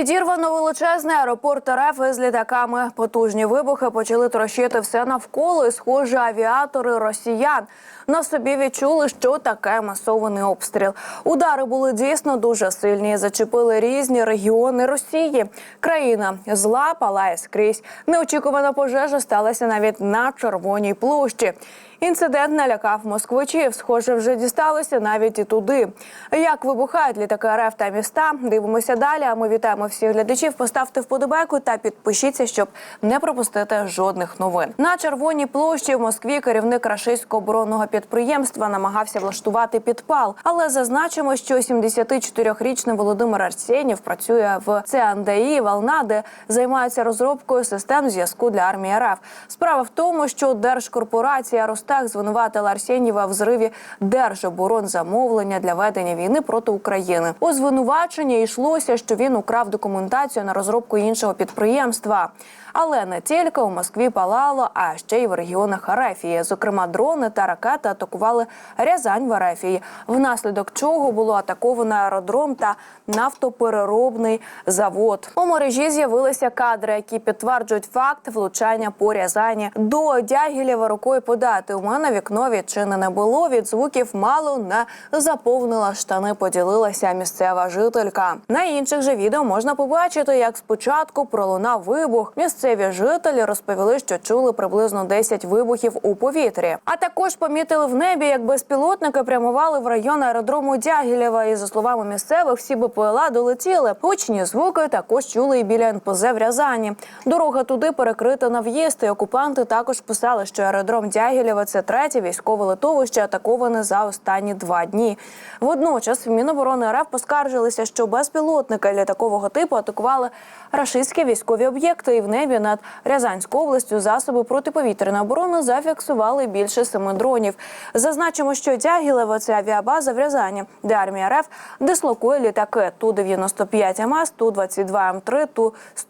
Підірвано величезний аеропорт РФ із літаками. Потужні вибухи почали трощити все навколо. І, схоже, авіатори росіян на собі відчули, що таке масований обстріл. Удари були дійсно дуже сильні. Зачепили різні регіони Росії. Країна зла палає скрізь. Неочікувана пожежа сталася навіть на червоній площі. Інцидент налякав москвичів. Схоже, вже дісталося навіть і туди. Як вибухають літаки РФ та міста? Дивимося далі. А ми вітаємо всіх глядачів. Поставте вподобайку та підпишіться, щоб не пропустити жодних новин. На червоній площі в Москві керівник рашистського оборонного підприємства намагався влаштувати підпал, але зазначимо, що 74-річний Володимир Арсенів працює в ЦНДІ Волна, де займається розробкою систем зв'язку для армії РФ. Справа в тому, що держкорпорація Ростах звинуватила Арсенєва в зриві держоборонзамовлення для ведення війни проти України. У звинуваченні йшлося, що він украв документацію на розробку іншого підприємства. Але не тільки у Москві палало, а ще й в регіонах Арефії. Зокрема, дрони та ракети атакували Рязань в Арефії, внаслідок чого було атаковано аеродром та нафтопереробний завод. У мережі з'явилися кадри, які підтверджують факт влучання по Рязані. До Дягілєва рукою подати. У мене вікно відчинене було. Від звуків мало не заповнила штани. Поділилася місцева жителька. На інших же відео можна побачити, як спочатку пролунав вибух. Місцеві жителі розповіли, що чули приблизно 10 вибухів у повітрі. А також помітили в небі, як безпілотники прямували в район аеродрому Дягілєва. І за словами місцевих, всі БПЛА долетіли. Гучні звуки також чули і біля НПЗ в Рязані. Дорога туди перекрита на в'їзд. І окупанти також писали, що аеродром Дягілєва це третє військове литовище, атаковане за останні два дні. Водночас Міноборони РФ поскаржилися, що безпілотники літакового типу атакували рашистські військові об'єкти. І в небі над Рязанською областю засоби протиповітряної оборони зафіксували більше семи дронів. Зазначимо, що Дягілево – це авіабаза в Рязані, де армія РФ дислокує літаки Ту-95 МС, Ту-22 М3,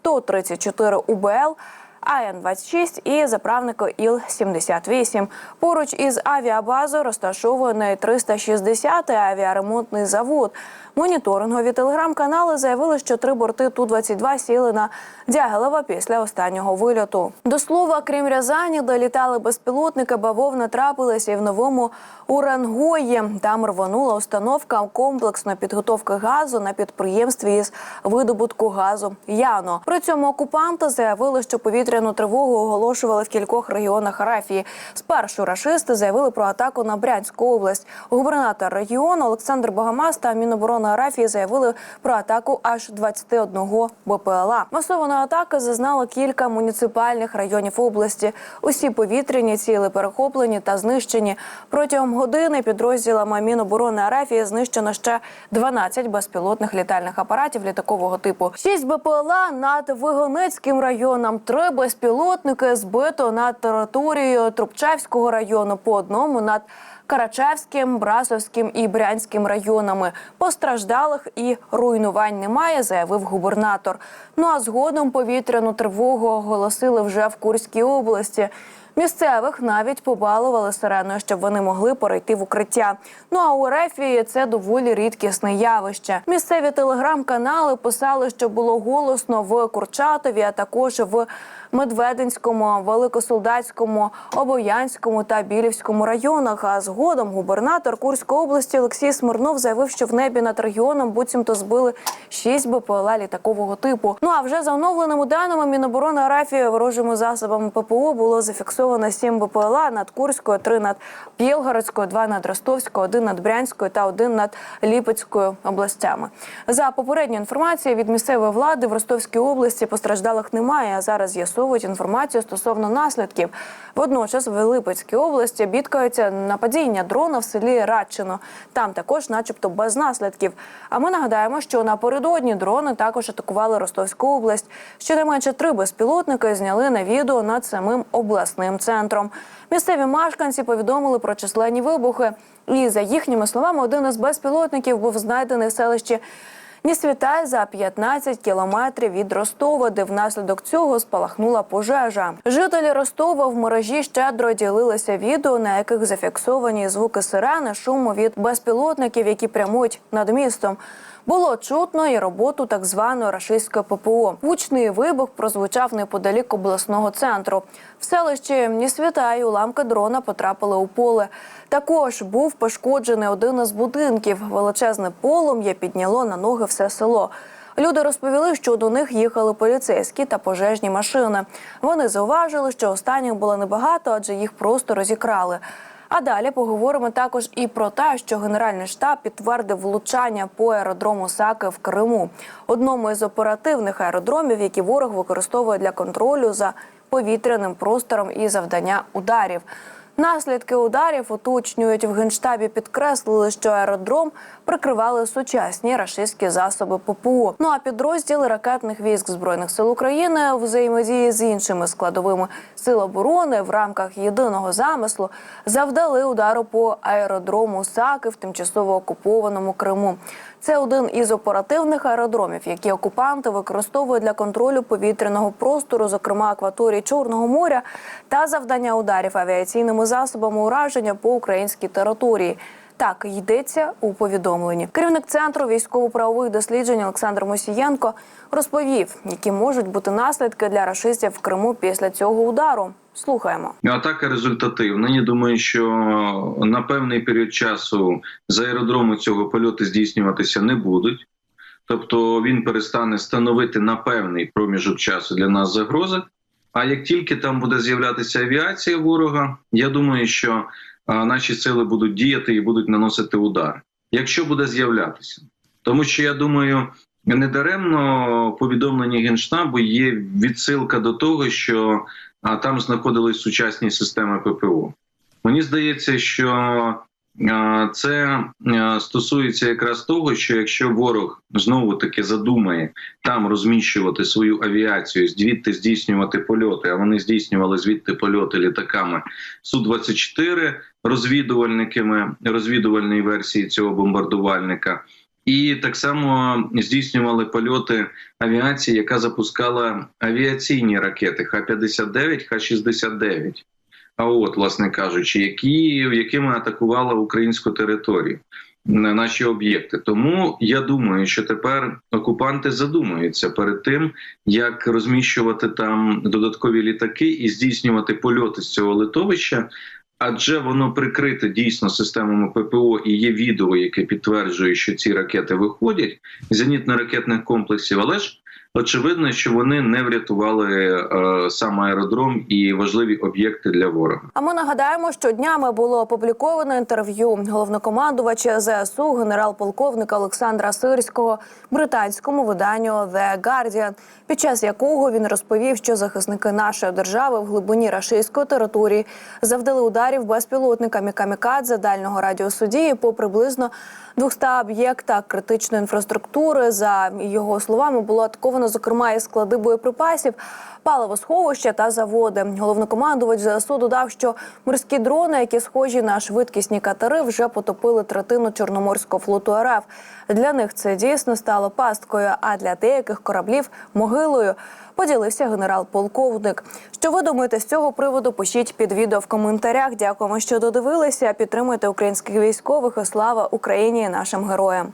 Ту-134 УБЛ, АН-26 і заправнику Іл-78. Поруч із авіабазою розташований 360-й авіаремонтний завод. Моніторингові телеграм-канали заявили, що три борти Ту-22 сіли на Дягилева після останнього вильоту. До слова, крім Рязані, де літали безпілотники, бавовна трапилися і в новому Урангої. Там рвонула установка комплексної підготовки газу на підприємстві із видобутку газу Яно. При цьому окупанти заявили, що повітряну тривогу оголошували в кількох регіонах Арафії. Спершу рашисти заявили про атаку на Брянську область. Губернатор регіону Олександр Богомаз та Міноборони Арафії заявили про атаку аж 21 БПЛА. Масованої атаки зазнало кілька муніципальних районів області. Усі повітряні ціли перехоплені та знищені. Протягом години підрозділами Міноборони Арафії знищено ще 12 безпілотних літальних апаратів літакового типу. 6 БПЛА над Вигоницьким районом, три безпілотники збито над територією Трубчевського району, по одному над Карачевським, Брасовським і Брянським районами. Постраждалих і руйнувань немає, заявив губернатор. Ну а згодом повітряну тривогу оголосили вже в Курській області. Місцевих навіть побалували сиреною, щоб вони могли перейти в укриття. Ну а у Рефії це доволі рідкісне явище. Місцеві телеграм-канали писали, що було голосно в Курчатові, а також в Медвединському, Великосолдатському, Обоянському та Білівському районах. А згодом губернатор Курської області Олексій Смирнов заявив, що в небі над регіоном буцімто збили 6 БПЛА літакового типу. Ну а вже за оновленими даними Міноборони Арафії ворожими засобами ППО було зафіксовано 7 БПЛА над Курською, 3 над Білгородською, 2 над Ростовською, 1 над Брянською та 1 над Ліпецькою областями. За попередньою інформацією від місцевої влади в Ростовській області постраждалих немає. А зараз з'ясовують інформацію стосовно наслідків. Водночас в Липецькій області бідкаються нападіння дрона в селі Радчино. Там також, начебто, без наслідків. А ми нагадаємо, що напередодні дрони також атакували Ростовську область. Щонайменше три безпілотники зняли на відео над самим обласним центром. Місцеві мешканці повідомили про численні вибухи. І за їхніми словами, один із безпілотників був знайдений в селищі Нісвітай за 15 кілометрів від Ростова, де внаслідок цього спалахнула пожежа. Жителі Ростова в мережі щедро ділилися відео, на яких зафіксовані звуки сирени, шуму від безпілотників, які прямують над містом. Було чутно і роботу так званої рашистської ППО. Гучний вибух прозвучав неподалік обласного центру. В селищі Нісвітай уламки дрона потрапили у поле. Також був пошкоджений один із будинків. Величезне полум'я підняло на ноги все село. Люди розповіли, що до них їхали поліцейські та пожежні машини. Вони зауважили, що останніх було небагато, адже їх просто розікрали. А далі поговоримо також і про те, що Генеральний штаб підтвердив влучання по аеродрому Саки в Криму, одному із оперативних аеродромів, які ворог використовує для контролю за повітряним простором і завдання ударів. Наслідки ударів уточнюють в генштабі. Підкреслили, що аеродром прикривали сучасні рашистські засоби ППО. Ну а підрозділи ракетних військ збройних сил України взаємодії з іншими складовими сил оборони в рамках єдиного замислу завдали удару по аеродрому Саки в тимчасово окупованому Криму. Це один із оперативних аеродромів, які окупанти використовують для контролю повітряного простору, зокрема акваторії Чорного моря, та завдання ударів авіаційними засобами ураження по українській території. Так йдеться у повідомленні. Керівник центру військово-правових досліджень Олександр Мосієнко розповів, які можуть бути наслідки для рашистів в Криму після цього удару. Слухаємо. Атака результативна. Я думаю, що на певний період часу з аеродрому цього польоти здійснюватися не будуть. Тобто він перестане становити на певний проміжок часу для нас загрози. А як тільки там буде з'являтися авіація ворога, я думаю, що наші сили будуть діяти і будуть наносити удар, якщо буде з'являтися. Тому що я думаю, недаремно повідомлення генштабу є відсилка до того, що там знаходились сучасні системи ППО. Мені здається, що це стосується якраз того, що якщо ворог знову таки задумає там розміщувати свою авіацію, звідти здійснювати польоти, а вони здійснювали звідти польоти літаками су 24 розвідувальниками розвідувальної версії цього бомбардувальника. І так само здійснювали польоти авіації, яка запускала авіаційні ракети Х-59, Х-69. От, власне кажучи, які якими атакувала українську територію на наші об'єкти. Тому я думаю, що тепер окупанти задумуються перед тим, як розміщувати там додаткові літаки і здійснювати польоти з цього литовища. Адже воно прикрите дійсно системами ППО і є відео, яке підтверджує, що ці ракети виходять зенітно-ракетних комплексів, але ж очевидно, що вони не врятували е, сам аеродром і важливі об'єкти для ворога. А ми нагадаємо, що днями було опубліковано інтерв'ю головнокомандувача ЗСУ генерал-полковника Олександра Сирського британському виданню The Guardian, під час якого він розповів, що захисники нашої держави в глибині рашистської території завдали ударів безпілотниками камікадзе дальнього радіусу дії по приблизно 200 об'єктах критичної інфраструктури. За його словами, було атаковано зокрема і склади боєприпасів, паливосховища та заводи. Головнокомандувач ЗСУ додав, що морські дрони, які схожі на швидкісні катери, вже потопили третину чорноморського флоту РФ. Для них це дійсно стало пасткою, а для деяких кораблів могилою. Поділився генерал-полковник. Що ви думаєте з цього приводу? Пишіть під відео в коментарях. Дякуємо, що додивилися. Підтримуйте українських військових. І слава Україні і нашим героям.